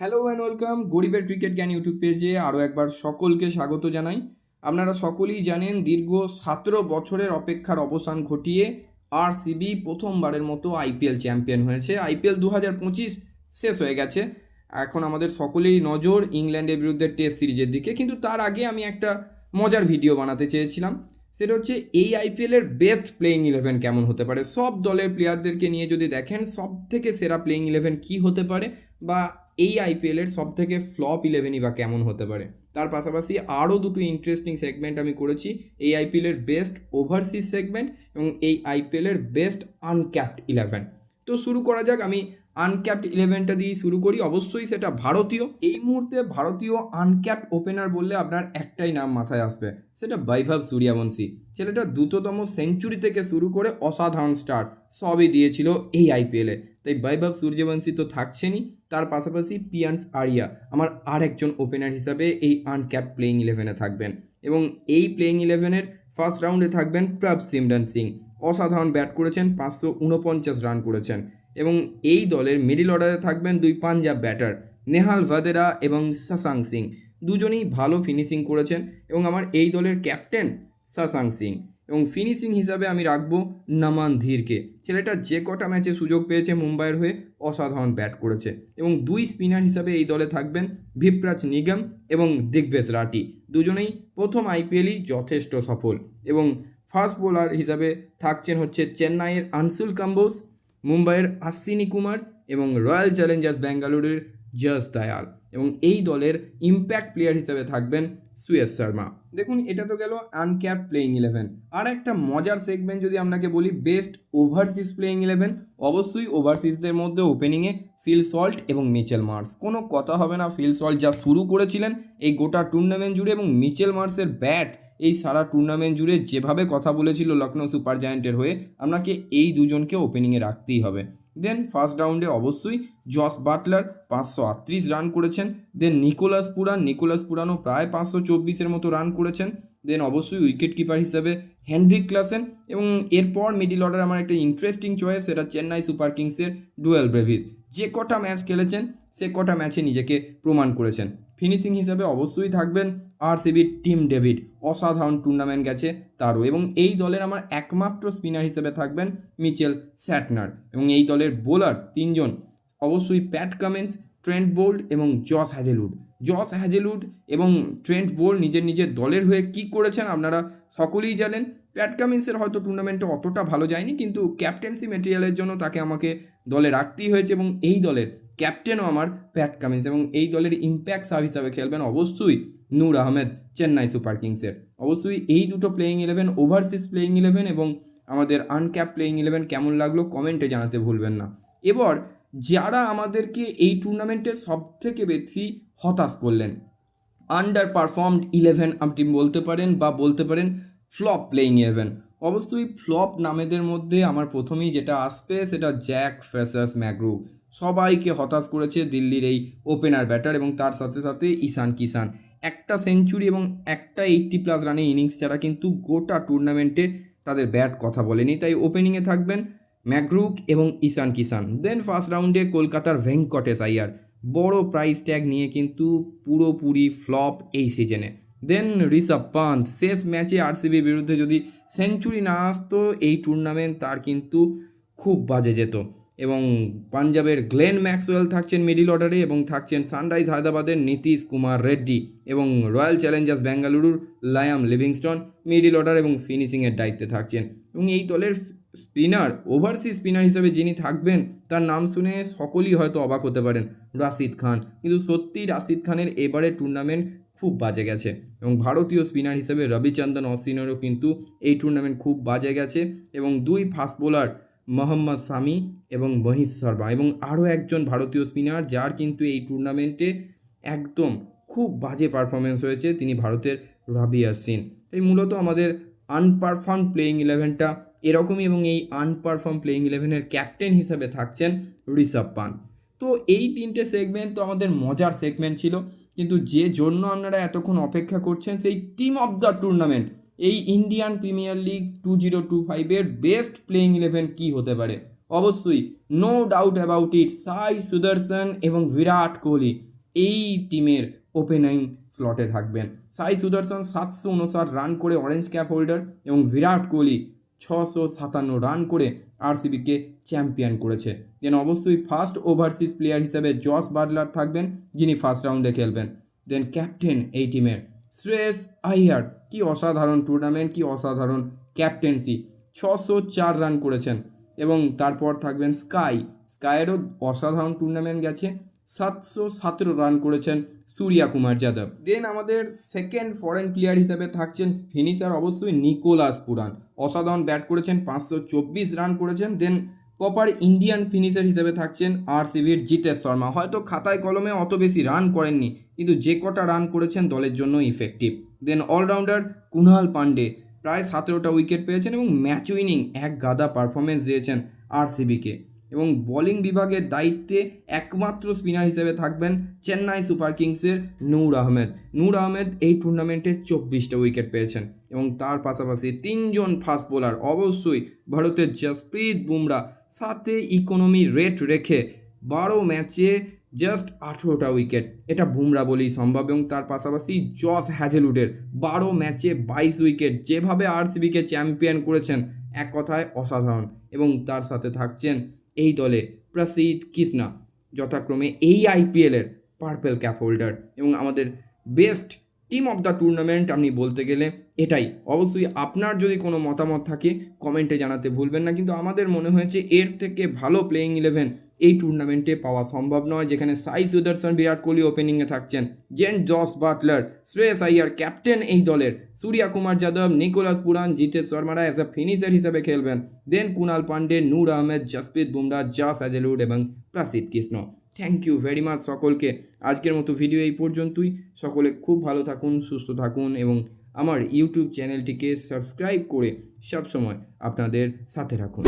Hello and welcome গরিবের cricket জ্ঞান YouTube পেজে আরও একবার সকলকে স্বাগত জানাই। আপনারা সকলেই জানেন, দীর্ঘ সতেরো বছরের অপেক্ষার অবসান ঘটিয়ে আরসিবি প্রথমবারের মতো আইপিএল চ্যাম্পিয়ন হয়েছে। আইপিএল দু হাজার পঁচিশ শেষ হয়ে গেছে। এখন আমাদের সকলেই নজর ইংল্যান্ডের বিরুদ্ধে টেস্ট সিরিজের দিকে। কিন্তু তার আগে আমি একটা মজার ভিডিও বানাতে চেয়েছিলাম। সেটা হচ্ছে এই আইপিএলের বেস্ট প্লেয়িং ইলেভেন কেমন হতে পারে? সব দলের প্লেয়ারদেরকে নিয়ে যদি দেখেন সব থেকে সেরা প্লেয়িং ইলেভেন কী হতে পারে? বা এই আইপিএলের সব থেকে ফ্লপ ইলেভেনই বা কেমন হতে পারে? তার পাশাপাশি আরও দুটো ইন্টারেস্টিং সেগমেন্ট আমি করেছি, এই আইপিএলের বেস্ট ওভারসিজ সেগমেন্ট এবং এই আইপিএলের বেস্ট আনক্যাপড ইলেভেন তো শুরু করা যাক, আমি আনক্যাপড ইলেভেনটা দিয়েই শুরু করি। অবশ্যই সেটা ভারতীয়। এই মুহূর্তে ভারতীয় আনক্যাপড ওপেনার বললে আপনার একটাই নাম মাথায় আসবে, সেটা বৈভব সূর্যবংশী। ছেলেটা দ্রুততম সেঞ্চুরি থেকে শুরু করে অসাধারণ স্টার্ট সবই দিয়েছিল এই আইপিএলে তাই বৈভব সূর্যবংশী তো থাকছেনই। তার পাশাপাশি পিয়ান্স আরিয়া, আমার আর একজন ওপেনার হিসাবে এই আনক্যাপ প্লেইং ইলেভেনে থাকবেন। এবং এই প্লেইং ইলেভেনের ফার্স্ট রাউন্ডে থাকবেন প্রভ সিমরন সিং। অসাধারণ ব্যাট করেছেন, পাঁচশো উনপঞ্চাশ রান করেছেন। এবং এই দলের মিডিল অর্ডারে থাকবেন দুই পাঞ্জাব ব্যাটার নেহাল ভাদেরা এবং সাসাং সিং। দুজনেই ভালো ফিনিশিং করেছেন এবং আমার এই দলের ক্যাপ্টেন সাসাং সিং। এবং ফিনিশিং হিসাবে আমি রাখব নামান ধীরকে। ছেলেটা যে কটা ম্যাচে সুযোগ পেয়েছে মুম্বাইয়ের হয়ে অসাধারণ ব্যাট করেছে। এবং দুই স্পিনার হিসাবে এই দলে থাকবেন ভিপ্রাজ নিগম এবং দিগ্বেশ রাটি। দুজনেই প্রথম আইপিএলই যথেষ্ট সফল। এবং ফাস্ট বোলার হিসাবে থাকছেন হচ্ছে চেন্নাইয়ের আনসুল কাম্বোস মুম্বাইয়ের আশ্বিনী কুমার এবং রয়্যাল চ্যালেঞ্জার্স ব্যাঙ্গালুরুর জস দয়াল। এবং এই দলের ইম্প্যাক্ট প্লেয়ার হিসেবে থাকবেন সুয়েশ শর্মা। দেখুন, এটা তো গেল আনক্যাপ প্লেইং ইলেভেন আর একটা মজার সেগমেন্ট যদি আপনাকে বলি বেস্ট ওভারসিজ প্লেইং ইলেভেন অবশ্যই ওভারসিজদের মধ্যে ওপেনিংয়ে ফিল সল্ট এবং মিচেল মার্স কোনো কথা হবে না ফিল সল্ট যা শুরু করেছিলেন এই গোটা টুর্নামেন্ট জুড়ে এবং মিচেল মার্সের ব্যাট এই সারা টুর্নামেন্ট জুড়ে যেভাবে কথা বলেছিল লখনৌ সুপার জায়ান্টের হয়ে, আপনাকে এই দুজনকে ওপেনিংয়ে রাখতেই হবে। দেন ফার্স্ট রাউন্ডে অবশ্যই জস বাটলার পাঁচশো আটত্রিশ রান করেছেন। দেন নিকোলাস পুরান নিকোলাস পুরানও প্রায় পাঁচশো চব্বিশের মতো রান করেছেন। দেন অবশ্যই উইকেট কিপার হিসেবে হেনরিক ক্লাসেন এবং এরপর মিডিল অর্ডার আমার একটা ইন্টারেস্টিং চয়েস সেটা চেন্নাই সুপার কিংসের ডুয়েল ব্রেভিস যে কটা ম্যাচ খেলেছেন, সে কটা ম্যাচে নিজেকে প্রমাণ করেছেন। ফিনিশিং হিসাবে অবশ্যই থাকবেন আরসিবির টিম ডেভিড। অসাধারণ টুর্নামেন্ট গেছে তারও এবং এই দলের আমার একমাত্র স্পিনার হিসেবে থাকবেন মিচেল স্যাটনার এবং এই দলের বোলার তিনজন অবশ্যই প্যাট কামেন্স, ট্রেন্ট বোল্ড এবং জস হ্যাজেলউড। জস হ্যাজেলউড এবং ট্রেন্ট বোল্ড নিজের নিজের দলের হয়ে কি করেছেন আপনারা সকলেই জানেন। প্যাট কামিন্সের হয়তো টুর্নামেন্টে অতটা ভালো যায়নি, কিন্তু ক্যাপ্টেন্সি মেটেরিয়ালের জন্য তাকে আমাকে দলে রাখতেই হয়েছে এবং এই দলের ক্যাপ্টেনও আমার প্যাট কামিন্স এবং এই দলের ইম্প্যাক্ট সাব হিসাবে খেলবেন অবশ্যই নূর আহমেদ, চেন্নাই সুপার কিংসের। অবশ্যই এই দুটো playing eleven overseas playing eleven এবং আমাদের আনক্যাপ প্লেয়িং ইলেভেন কেমন লাগল কমেন্টে জানাতে ভুলবেন না। এবার যারা আমাদেরকে এই টুর্নামেন্টে সব থেকে বেশি হতাশ করলেন আন্ডার পারফর্মড ইলেভেন আপনি বলতে পারেন বা বলতে পারেন ফ্লপ প্লেয়িং ইলেভেন অবশ্যই ফ্লপ নামেদের মধ্যে আমার প্রথমেই যেটা আসবে সেটা জ্যাক ফেসাস ম্যাগ্রু। সবাইকে হতাশ করেছে দিল্লির এই ওপেনার ব্যাটার এবং তার সাথে সাথে ঈশান কিষান একটা সেঞ্চুরি এবং একটা এইট্টি প্লাস রানে ইনিংস ছাড়া কিন্তু গোটা টুর্নামেন্টে তাদের ব্যাট কথা বলেনি। তাই ওপেনিংয়ে থাকবেন ম্যাগ্রুক এবং ঈশান কিষান দেন ফার্স্ট রাউন্ডে কলকাতার ভেঙ্কটেশ আইয়ার বড় প্রাইস ট্যাগ নিয়ে কিন্তু পুরোপুরি ফ্লপ এই সিজনে দেন ঋষভ পান্ত শেষ ম্যাচে আরসিবির বিরুদ্ধে যদি সেঞ্চুরি না আসতো, এই টুর্নামেন্ট তার কিন্তু খুব বাজে যেত। এবং পাঞ্জাবের গ্লেন ম্যাক্সওয়েল থাকছেন মিডিল অর্ডারে এবং থাকছেন সানরাইজ হায়দ্রাবাদের নীতিশ কুমার রেড্ডি এবং রয়্যাল চ্যালেঞ্জার্স বেঙ্গালুরুর লায়াম লিভিংস্টন মিডিল অর্ডার এবং ফিনিশিংয়ের দায়িত্বে থাকছেন। এবং এই দলের স্পিনার ওভারসি স্পিনার হিসেবে যিনি থাকবেন, তার নাম শুনে সকলেই হয়তো অবাক হতে পারেন, রাশিদ খান। কিন্তু সত্যি রাশিদ খানের এবারে টুর্নামেন্ট খুব বাজে গেছে। এবং ভারতীয় স্পিনার হিসেবে রবিচন্দন অশ্বিনেরও কিন্তু এই টুর্নামেন্ট খুব বাজে গেছে এবং দুই ফাস্ট বোলার মোহাম্মদ সামি এবং মহিষ শর্মা এবং আরও একজন ভারতীয় স্পিনার যার কিন্তু এই টুর্নামেন্টে একদম খুব বাজে পারফরমেন্স হয়েছে, তিনি ভারতের রাবি সিন তাই মূলত আমাদের আনপারফর্ম প্লেয়িং ইলেভেনটা এরকমই এবং এই আনপারফর্ম প্লেয়িং ইলেভেনের ক্যাপ্টেন হিসাবে থাকছেন ঋষভ পান তো এই তিনটে সেগমেন্ট তো আমাদের মজার সেগমেন্ট ছিল। কিন্তু যে জন্য আপনারা এতক্ষণ অপেক্ষা করছেন, সেই টিম অফ দ্য টুর্নামেন্ট এই Indian premier league two zero two ফাইভের বেস্ট প্লেয়িং ইলেভেন কী হতে পারে? অবশ্যই নো ডাউট অ্যাবাউট ইট সাই সুদর্শন এবং বিরাট কোহলি এই টিমের ওপেনিং স্লটে থাকবেন। সাই সুদর্শন সাতশো উনষাট রান করে অরেঞ্জ ক্যাপ হোল্ডার এবং বিরাট কোহলি ছশো সাতান্ন রান করে আরসিবিকে চ্যাম্পিয়ন করেছে। দেন অবশ্যই ফার্স্ট ওভারসিজ প্লেয়ার হিসেবে জস বাটলার থাকবেন, যিনি ফার্স্ট রাউন্ডে খেলবেন। দেন ক্যাপ্টেন এই টিমের শ্রেয়স আইয়ার কি অসাধারণ টুর্নামেন্ট কি অসাধারণ ক্যাপ্টেন্সি ছশো চার রান করেছেন। এবং তারপর থাকবেন স্কাই। স্কাইয়েরও অসাধারণ টুর্নামেন্ট গেছে। সাতশো সতেরো রান করেছেন সূর্যা কুমার যাদব। দেন আমাদের সেকেন্ড ফরেন প্লেয়ার হিসেবে থাকছেন ফিনিশার অবশ্যই নিকোলাস পুরান। অসাধারণ ব্যাট করেছেন, পাঁচশো চব্বিশ রান করেছেন দেন প্রপার ইন্ডিয়ান ফিনিশার হিসেবে থাকছেন আর আরসিবির জিতেশ শর্মা। হয়তো খাতায় কলমে অত বেশি রান করেননি, কিন্তু যে কটা রান করেছেন দলের জন্য effective then allrounder Krunal Pandya প্রায় সতেরোটা উইকেট পেয়েছেন এবং ম্যাচ উইনিং এক গাদা পারফরমেন্স দিয়েছেন আরসিবিকে এবং বোলিং বিভাগের দায়িত্বে একমাত্র স্পিনার হিসেবে থাকবেন চেন্নাই সুপার কিংসের নূর আহমেদ। নূর আহমেদ এই টুর্নামেন্টে চব্বিশটা উইকেট পেয়েছেন এবং তার পাশাপাশি তিনজন ফাস্ট বোলার অবশ্যই ভারতের জসপ্রীত বুমরা, সাথে ইকোনমি রেট রেখে বারো ম্যাচে জাস্ট আঠেরোটা উইকেট এটা বুমরা বলেই সম্ভব এবং তার পাশাপাশি জস হ্যাজেলুডের বারো ম্যাচে বাইশ উইকেট যেভাবে আরসিবিকে চ্যাম্পিয়ন করেছেন, এক কথায় অসাধারণ এবং তার সাথে থাকছেন এই দলে প্রসিদ কৃষ্ণা যথাক্রমে এই আইপিএলের পার্পেল ক্যাপ হোল্ডার এবং আমাদের best team of the tournament আপনি বলতে গেলে এটাই। অবশ্যই আপনার যদি কোনো মতামত থাকে কমেন্টে জানাতে ভুলবেন না। কিন্তু আমাদের মনে হয়েছে এর থেকে ভালো প্লেয়িং ইলেভেন এই টুর্নামেন্টে পাওয়া সম্ভব নয়, যেখানে সাই সুদর্শন বিরাট কোহলি ওপেনিংয়ে থাকছেন। Then Jos Buttler Shreyas Iyer captain এই দলের। সূর্যা কুমার যাদব নিকোলাস পুরান জিতেশ শর্মারা অ্যাজ এ ফিনিশার হিসেবে খেলবেন। Then Kunal Pandey Noor Ahmad Jasprit Bumrah Josh Hazlewood এবং Prasidh Krishna thank you very much সকলকে। আজকের মতো ভিডিও এই পর্যন্তই। সকলে খুব ভালো থাকুন, সুস্থ থাকুন এবং আমার ইউটিউব চ্যানেলটিকে সাবস্ক্রাইব করে সবসময় আপনাদের সাথে রাখুন।